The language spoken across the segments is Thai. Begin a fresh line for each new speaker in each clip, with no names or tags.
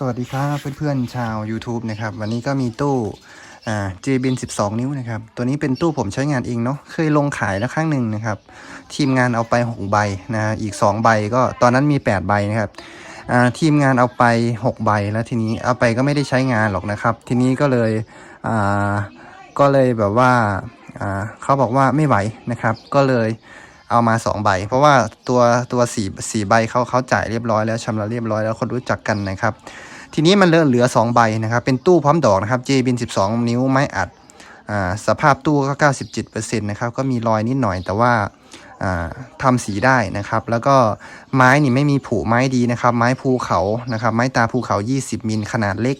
สวัสดีครับเพื่อนๆชาว YouTube นะครับวันนี้ก็มีตู้อ่า JBin 12 นิ้วนะครับ ตัวนี้เป็นตู้ผมใช้งานเองเนาะเคยลงขายแล้วครั้งหนึ่งนะครับ ทีมงานเอาไป 6 ใบนะอีก 2 ใบก็ตอนนั้นมี 8 ใบนะครับอ่าทีมงานเอาไป 6 ใบแล้วทีนี้เอาไปก็ไม่ได้ใช้งานหรอกนะครับ ทีนี้ก็เลยอ่าก็เลยแบบว่าอ่าเขาบอกว่าไม่ไหวนะครับ ก็เลย เอามา2ใบ เพราะว่าตัวตัวสี่สี่ใบเขาเขาจ่ายเรียบร้อยแล้วชำระเรียบร้อยแล้วคนรู้จักกันนะครับ ทีนี้มันเหลือเหลือ2ใบนะครับ เป็นตู้พร้อมดอกนะครับ JBin 12 นิ้วไม้อัดอ่าสภาพตู้ก็ 97%นะครับก็มีรอยนิดหน่อยแต่ว่าอ่าทำสีได้นะครับ แล้วก็ไม้นี่ไม่มีผุไม้ดีนะครับ ไม้ภูเขานะครับ ไม้ตาภูเขา 20 มิลขนาดเล็ก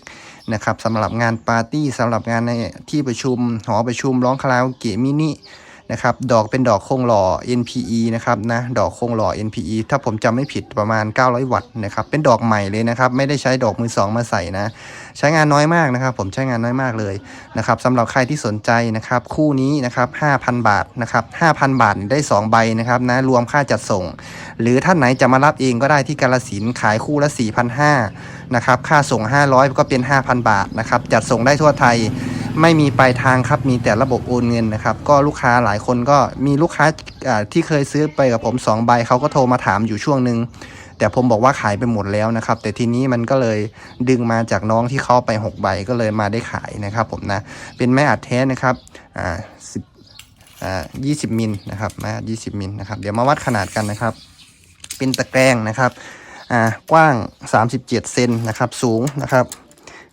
นะครับสำหรับงานปาร์ตี้สำหรับงานในที่ประชุมหอประชุมร้องคาราโอเกะมินิ นะครับ ดอกเป็นดอกโคงหล่อ NPE นะครับนะ ดอกโคงหล่อ NPE ถ้าผมจำไม่ผิดประมาณ 900 วัตต์นะครับ เป็นดอกใหม่เลยนะครับ ไม่ได้ใช้ดอกมือสองมาใส่นะ ใช้งานน้อยมากนะครับ ผมใช้งานน้อยมากเลยนะครับสำหรับใครที่สนใจนะครับ คู่นี้นะครับ 5,000 บาทนะครับ 5,000 บาทได้ 2 ใบนะครับนะ รวมค่าจัดส่ง หรือท่านไหนจะมารับเองก็ได้ที่กาลสินขายคู่ละ4,500นะครับ ค่าส่ง 500 ก็เป็น 5,000 บาทนะครับ จัดส่งได้ทั่วไทย ไม่มีปลายทางครับมีแต่ระบบโอนเงินนะครับ ก็ลูกค้าหลายคนก็มีลูกค้าที่เคยซื้อไปกับผม2ใบเขาก็โทรมาถามอยู่ช่วงหนึ่งแต่ผมบอกว่าขายไปหมดแล้วนะครับ แต่ทีนี้มันก็เลยดึงมาจากน้องที่เขาไป6ใบก็เลยมาได้ขายนะครับ ผมนะเป็นไม้อัดแท้นะครับอ่าสิบอ่ายี่สิบมิลนะครับไม้อัดยี่สิบมิลนะครับเดี๋ยวมาวัดขนาดกันนะครับ เป็นตะแกรงนะครับอ่ากว้าง 37 เซนนะครับสูงนะครับ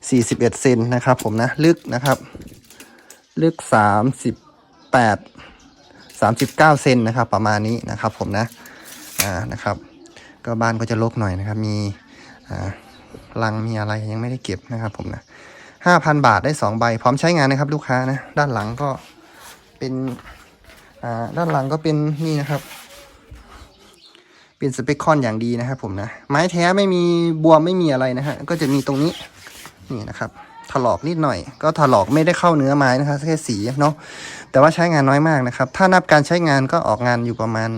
41เซนนะครับผมนะลึกนะครับ ลึก 38 39เซนนะครับประมาณนี้นะครับผมนะอ่านะครับ ก็บ้านก็จะรกหน่อยนะครับ มีอ่าลังมีอะไรยังไม่ได้เก็บนะครับผมนะ5,000 บาทได้ 2 ใบ พร้อมใช้งานนะครับ ลูกค้านะด้านหลังก็เป็นอ่าด้านหลังก็เป็นนี่นะครับเป็นสเปคคอนอย่างดีนะครับผมนะไม้แท้ไม่มีบวมไม่มีอะไรนะฮะก็จะมีตรงนี้ นี่นะครับถลอกนิดหน่อย ก็ถลอกไม่ได้เข้าเนื้อไม้นะครับแค่สีเนาะแต่ว่าใช้งานน้อยมากนะครับ ถ้านับการใช้งานก็ออกงานอยู่ประมาณ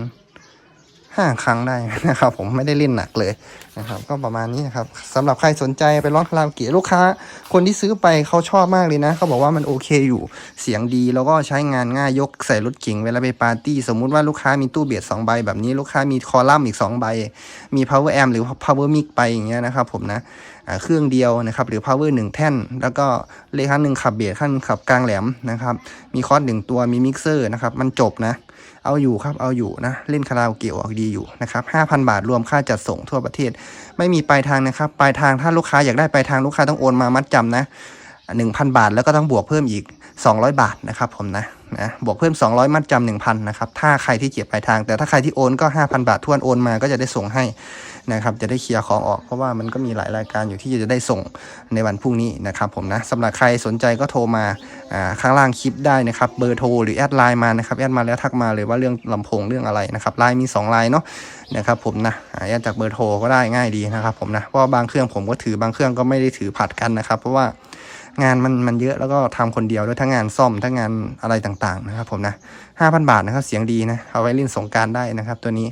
ห้าครั้งได้นะครับ ผมไม่ได้เล่นหนักเลยนะครับ ก็ประมาณนี้นะครับสำหรับใครสนใจไปร้องคาราโอเกะลูกค้า คนที่ซื้อไปเขาชอบมากเลยนะเขาบอกว่ามันโอเคอยู่เสียงดีแล้วก็ใช้งานง่ายยกใส่รถเก๋งเวลาไปปาร์ตี้ สมมุติว่าลูกค้ามีตู้เบียด2ใบแบบนี้ลูกค้ามีคอลัมน์อีก 2 ใบ มี power amp หรือ power mic ไปอย่างเงี้ยนะครับ ผมนะเครื่องเดียวนะครับหรือ power 1 แท่น แล้วก็เลขข้างหนึ่งขับเบียดข้างหนึ่งขับกลางแหลมนะครับมีคอร์สหนึ่งตัวมีมิกเซอร์นะครับมันจบนะ เอาอยู่ครับเอาอยู่นะ เล่นคาราโอเกะออกดีอยู่นะครับ5,000 บาทรวมค่าจัดส่งทั่วประเทศ ไม่มีปลายทางนะครับปลายทางถ้าลูกค้าอยากได้ปลายทางลูกค้าต้องโอนมามัดจำนะ1,000 บาท แล้วก็ต้องบวกเพิ่มอีก 200 บาทนะครับผมนะนะบวกเพิ่ม 200 มัดจำ1,000นะครับถ้าใครที่เก็บปลายทาง แต่ถ้าใครที่โอนก็ 5,000 บาททวนโอนมาก็จะได้ส่งให้ นะครับจะได้เคลียร์ของออกเพราะว่ามันก็มีหลายรายการอยู่ที่จะได้ส่งในวันพรุ่งนี้นะครับผมนะสำหรับใครสนใจก็โทรมาข้างล่างคลิปได้นะครับเบอร์โทรหรือแอดไลน์มานะครับแอดมาแล้วทักมาเลยว่าเรื่องลำโพงเรื่องอะไรนะครับไลน์มี2ไลน์เนาะนะครับผมนะแอดจากเบอร์โทรก็ได้ง่ายดีนะครับผมนะเพราะบางเครื่องผมก็ถือบางเครื่องก็ไม่ได้ถือผัดกันนะครับเพราะว่างานมันมันเยอะแล้วก็ทำคนเดียวด้วยทั้งงานซ่อมทั้งงานอะไรต่างๆนะครับผมนะ5,000บาทนะครับเสียงดีนะเอาไว้เล่นสงการได้นะครับ ตัวนี้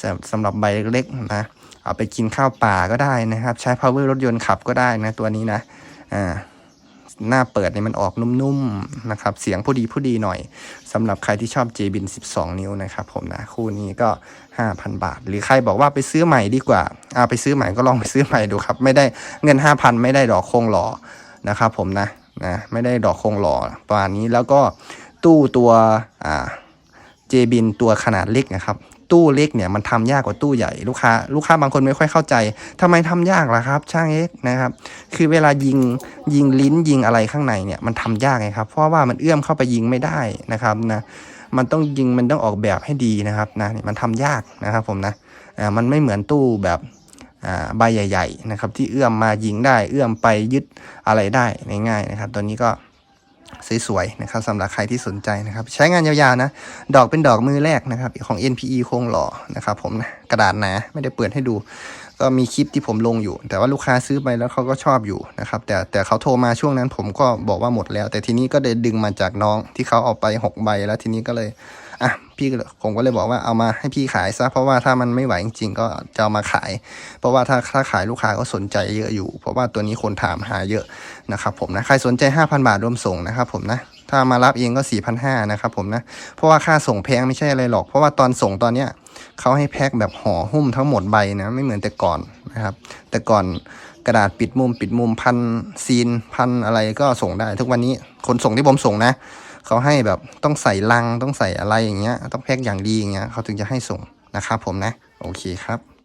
สำสำหรับใบเล็กๆนะ เอาไปกินข้าวป่าก็ได้นะครับ ใช้ power รถยนต์ขับก็ได้นะตัวนี้นะอ่าหน้าเปิดเนี่ยมันออกนุ่มๆนะครับ เสียงผู้ดีผู้ดีหน่อยสำหรับใครที่ชอบ JBin 12 นิ้วนะครับผมนะ คู่นี้ก็ 5,000 บาท หรือใครบอกว่าไปซื้อใหม่ดีกว่าเอาไปซื้อใหม่ก็ลองไปซื้อใหม่ดูครับ ไม่ได้เงิน 5,000 ไม่ได้ดอกโคงหล่อนะครับผมนะนะไม่ได้ดอกคงหล่อประมาณนี้แล้วก็ตู้ตัวอ่าเจบินตัวขนาดเล็กนะครับ ตู้เล็กเนี่ยมันทำยากกว่าตู้ใหญ่ลูกค้าลูกค้าบางคนไม่ค่อยเข้าใจทำไมทำยากล่ะครับ ช่างเอ็กนะครับ คือเวลายิงยิงลิ้นยิงอะไรข้างในเนี่ยมันทำยากไงครับ เพราะว่ามันเอื้อมเข้าไปยิงไม่ได้นะครับนะมันต้องยิงมันต้องออกแบบให้ดีนะครับนะมันทำยากนะครับผมนะอ่ามันไม่เหมือนตู้แบบอ่าใบใหญ่ ๆ นะครับ ที่เอื้อมมายิงได้เอื้อมไปยึดอะไรได้ง่ายๆนะครับ ตัวนี้ก็ สวยๆนะครับสำหรับใครที่สนใจนะครับ ใช้งานยาวๆนะ ดอกเป็นดอกมือแรกนะครับของ NPE โครงหล่อนะครับผมนะกระดาษหนาไม่ได้เปิดให้ดู ก็มีคลิปที่ผมลงอยู่ แต่ว่าลูกค้าซื้อไปแล้วเขาก็ชอบอยู่นะครับแต่แต่เขาโทรมาช่วงนั้นผมก็บอกว่าหมดแล้ว แต่ทีนี้ก็ได้ดึงมาจากน้องที่เขาเอาไป 6 ใบแล้วทีนี้ก็เลย อะพี่ผมก็เลยบอกว่าเอามาให้พี่ขายซะเพราะว่าถ้ามันไม่ไหวจริงๆก็จะเอามาขาย เพราะว่าถ้าถ้าขายลูกค้าก็สนใจเยอะอยู่ เพราะว่าตัวนี้คนถามหาเยอะนะครับผมนะใครสนใจ 5,000 บาทรวมส่งนะครับผมนะถ้ามารับเองก็ 4,500นะครับผมนะเพราะว่าค่าส่งแพงไม่ใช่อะไรหรอก เพราะว่าตอนส่งตอนเนี้ยเขาให้แพ็คแบบห่อหุ้มทั้งหมดใบนะไม่เหมือนแต่ก่อนนะครับแต่ก่อนกระดาษปิดมุมปิดมุมพันซีนพันอะไรก็ส่งได้ ทุกวันนี้คนส่งที่ผมส่งนะ เขาให้แบบต้องใส่ลังต้องใส่อะไรอย่างเงี้ย ต้องแพ็คอย่างดีอย่างเงี้ยเขาถึงจะให้ส่งนะครับผมนะ โอเคครับ